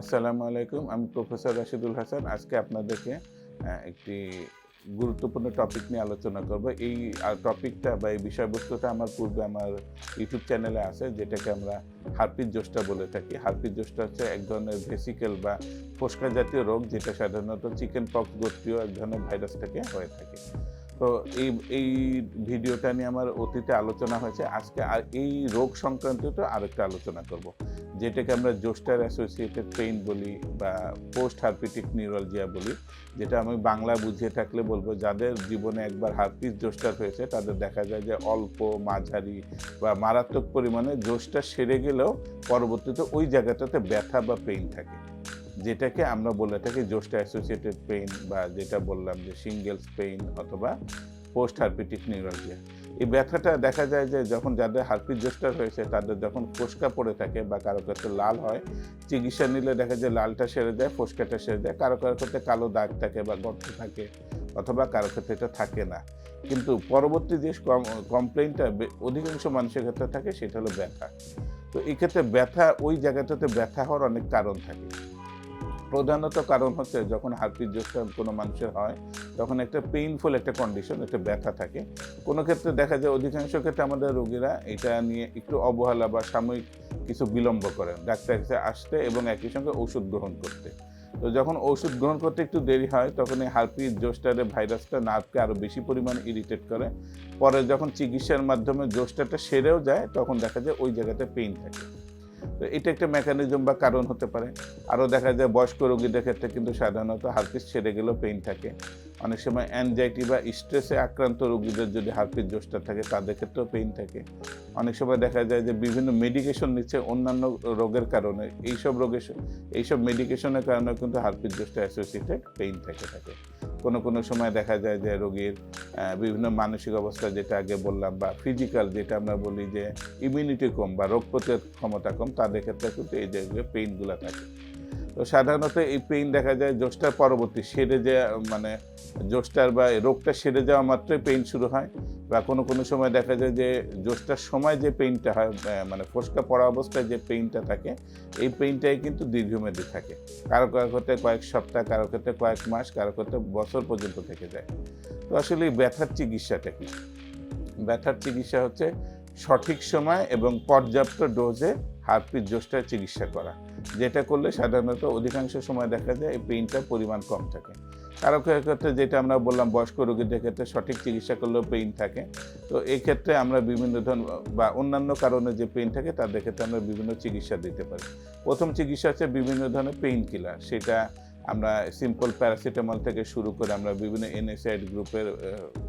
আসসালামু আলাইকুম, আমি প্রফেসর রাশিদুল হাসান। আজকে আপনাদেরকে একটি গুরুত্বপূর্ণ টপিক নিয়ে আলোচনা করব। এই টপিকটা বা এই বিষয়বস্তুটা আমার পূর্বে আমার ইউটিউব চ্যানেলে আছে, যেটাকে আমরা হারপিস জোষ্টা বলে থাকি। হারপিস জোষ্টা হচ্ছে এক ধরনের ভেসিকেল বা ফোসকা জাতীয় রোগ, যেটা সাধারণত চিকেন পক্স গোত্রীয় এক ধরনের ভাইরাস থেকে হয়ে থাকে। তো এই এই ভিডিওটা নিয়ে আমার অতীতে আলোচনা হয়েছে। আজকে আর এই রোগ সংক্রান্ত আরেকটা আলোচনা করব। যেটাকে আমরা জোস্টার অ্যাসোসিয়েটেড পেইন বলি বা পোস্ট হারপিটিক নিউরালজিয়া বলি, যেটা আমি বাংলা বুঝিয়ে থাকলে বলব, যাদের জীবনে একবার হারপিস জোস্টার হয়েছে, তাদের দেখা যায় যে অল্প, মাঝারি বা মারাত্মক পরিমাণে জোস্টার সেরে গেলেও পরবর্তীতে ওই জায়গাটাতে ব্যথা বা পেইন থাকে। যেটাকে আমরা বলে থাকি জোস্টা অ্যাসোসিয়েটেড পেইন বা যেটা বললাম যে সিঙ্গেলস পেইন অথবা পোস্ট হারপিটিক নিউরালজিয়া। এই ব্যথাটা দেখা যায় যে যখন যাদের হারপিস জোস্টার হয়েছে, তাদের যখন ফোসকা পড়ে থাকে বা কারও ক্ষেত্রে লাল হয়, চিকিৎসা নিলে দেখা যায় লালটা সেরে যায়, ফোসকাটা সেরে যায়। কারও কারও ক্ষেত্রে কালো দাগ থাকে বা গর্ত থাকে অথবা কারও ক্ষেত্রে এটা থাকে না। কিন্তু পরবর্তী যে কমপ্লেনটা অধিকাংশ মানুষের ক্ষেত্রে থাকে, সেটা হলো ব্যথা। তো এক্ষেত্রে ব্যথা, ওই জায়গাটাতে ব্যথা হওয়ার অনেক কারণ থাকে। প্রধানত কারণ হচ্ছে যখন হার্পিস জোস্টার কোনো মানুষের হয়, তখন একটা পেইনফুল একটা কন্ডিশন একটা ব্যথা থাকে। কোনো ক্ষেত্রে দেখা যায় অধিকাংশ ক্ষেত্রে আমাদের রোগীরা এটা নিয়ে একটু অবহেলা বা সাময়িক কিছু বিলম্ব করেন। ডাক্তার কাছে আসতে এবং একই সঙ্গে ওষুধ গ্রহণ করতে। তো যখন ওষুধ গ্রহণ করতে একটু দেরি হয়, তখন এই হার্পিস জোস্টারের ভাইরাসটা নার্ভকে আরও বেশি পরিমাণে ইরিটেট করে। পরে যখন চিকিৎসার মাধ্যমে জোস্টারটা সেরেও যায়, তখন দেখা যায় ওই জায়গাতে পেইন থাকে। তো এটা একটা মেকানিজম বা কারণ হতে পারে। আরও দেখা যায় বয়স্ক রোগীদের ক্ষেত্রে কিন্তু সাধারণত হার্পিস ছেড়ে গেলেও পেইন থাকে। অনেক সময় অ্যানজাইটি বা স্ট্রেসে আক্রান্ত রোগীদের যদি হার্পিস জোসটা থাকে, তাদের ক্ষেত্রেও পেইন থাকে। অনেক সময় দেখা যায় যে বিভিন্ন মেডিকেশন নিচ্ছে অন্যান্য রোগের কারণে। এইসব রোগের এইসব মেডিকেশনের কারণে কিন্তু হার্পিস জোসটা অ্যাসোসিয়েটেড পেইন থেকে থাকে। কোনো কোনো সময় দেখা যায় যে রোগীর বিভিন্ন মানসিক অবস্থা যেটা আগে বললাম বা ফিজিক্যাল যেটা আমরা বলি যে ইমিউনিটি কম বা রোগ প্রতিরোধ ক্ষমতা কম, তাদের ক্ষেত্রে কিন্তু এই জায়গায় পেইনগুলো থাকে। তো সাধারণত এই পেইন দেখা যায় জ্যোষ্ঠার পরবর্তী সেরে যে মানে জোস্টার বা রোগটা সেরে যাওয়া মাত্রই পেইন শুরু হয়। বা কোনো কোনো সময় দেখা যায় যে জোস্টার সময় যে পেইনটা হয় মানে ফোসকা পড়া অবস্থায় যে পেইনটা থাকে, এই পেইনটাই কিন্তু দীর্ঘমেয়াদী থাকে। কারও কারও ক্ষেত্রে কয়েক সপ্তাহ, কারও ক্ষেত্রে কয়েক মাস, কারও ক্ষেত্রে বছর পর্যন্ত থেকে যায়। তো আসলে এই ব্যথার চিকিৎসাটা কি? ব্যথার চিকিৎসা হচ্ছে সঠিক সময় এবং পর্যাপ্ত ডোজে হার্পিস জোস্টার চিকিৎসা করা। যেটা করলে সাধারণত অধিকাংশ সময় দেখা যায় এই পেইনটার পরিমাণ কম থাকে। কারও ক্ষেত্রে যেটা আমরা বললাম, বয়স্ক রোগীদের ক্ষেত্রে সঠিক চিকিৎসা করলেও পেইন থাকে। তো এই ক্ষেত্রে আমরা বিভিন্ন ধরনের বা অন্যান্য কারণে যে পেইন থাকে, তাদের ক্ষেত্রে আমরা বিভিন্ন চিকিৎসা দিতে পারি। প্রথম চিকিৎসা হচ্ছে বিভিন্ন ধরনের পেইন কিলার সেটা আমরা সিম্পল প্যারাসিটামল থেকে শুরু করে আমরা বিভিন্ন এনএসআইড গ্রুপের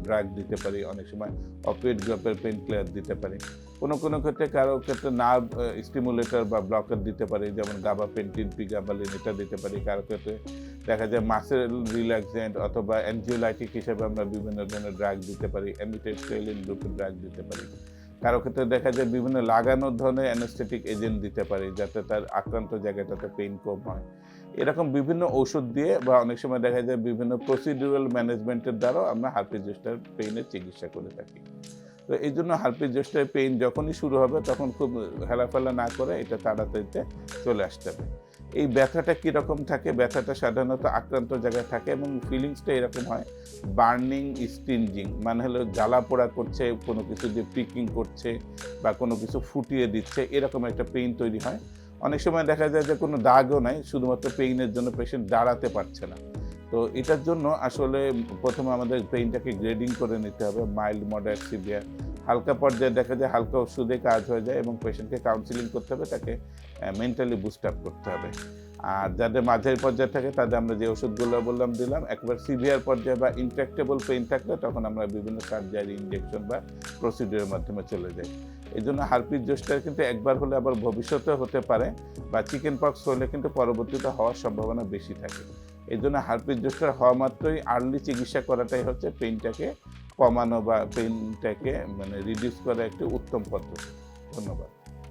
ড্রাগ দিতে পারি। অনেক সময় অপিয়েড গ্রুপের পেন ক্লিয়ার দিতে পারি। কোনো কোনো ক্ষেত্রে কারও ক্ষেত্রে নার্ভ স্টিমুলেটর বা ব্লকার দিতে পারি, যেমন গাবা পেন্টিন পিগাবালিন এটা দিতে পারি। কারও ক্ষেত্রে দেখা যায় মাসেল রিল্যাক্সেন্ট অথবা অ্যানজিওলাইটিক হিসেবে আমরা বিভিন্ন ধরনের ড্রাগ দিতে পারি অ্যামিটেস্টেলিন গ্রুপের ড্রাগ দিতে পারি। কারও ক্ষেত্রে দেখা যায় বিভিন্ন লাগানোর ধরনের অ্যানেস্থেটিক এজেন্ট দিতে পারি, যাতে তার আক্রান্ত জায়গাটাতে পেইন কম হয়। এরকম বিভিন্ন ওষুধ দিয়ে বা অনেক সময় দেখা যায় বিভিন্ন প্রসিডিউরাল ম্যানেজমেন্টের দ্বারাও আমরা হার্পিস জোস্টার পেইনের চিকিৎসা করে থাকি। তো এই জন্য হার্পিস জোস্টার পেইন যখনই শুরু হবে, তখন খুব হেলাফেলা না করে এটা তাড়াতাড়িতে চলে আসতে হবে। এই ব্যথাটা কীরকম থাকে? ব্যথাটা সাধারণত আক্রান্ত জায়গায় থাকে এবং ফিলিংসটা এরকম হয় বার্নিং স্টিনজিং মানে হলো জ্বালা পোড়া করছে, কোনো কিছু দিয়ে পিকিং করছে বা কোনো কিছু ফুটিয়ে দিচ্ছে, এরকম একটা পেইন তৈরি হয়। অনেক সময় দেখা যায় যে কোনো দাগও নাই, শুধুমাত্র পেইনের জন্য পেশেন্ট দাঁড়াতে পারছে না। তো এটার জন্য আসলে প্রথমে আমাদের পেইনটাকে গ্রেডিং করে নিতে হবে মাইল্ড মডারেট সিভিয়ার হালকা পর্যায়ে দেখা যায়, হালকা ওষুধে কাজ হয়ে যায় এবং পেশেন্টকে কাউন্সিলিং করতে হবে, তাকে মেন্টালি বুস্ট আপ করতে হবে। আর যাদের মাঝারি পর্যায়ে থাকে, তাদের আমরা যে ওষুধগুলো বললাম, দিলাম, একবার সিভিয়ার পর্যায়ে বা ইনট্রাক্টেবল পেইন থাকলে তখন আমরা বিভিন্ন সার্জারি ইনজেকশন বা প্রসিডিওর মাধ্যমে চলে যাই। এই জন্য হারপিস জোস্টার কিন্তু একবার হলে আবার ভবিষ্যতে হতে পারে বা চিকেন পক্স হলে কিন্তু পরবর্তীতে হওয়ার সম্ভাবনা বেশি থাকে। এই জন্য হারপিস জোস্টার হওয়া মাত্রই আর্লি চিকিৎসা করাটাই হচ্ছে পেইনটাকে কমানো বা পেইনটাকে মানে রিডিউস করা একটি উত্তম পদ্ধতি। ধন্যবাদ।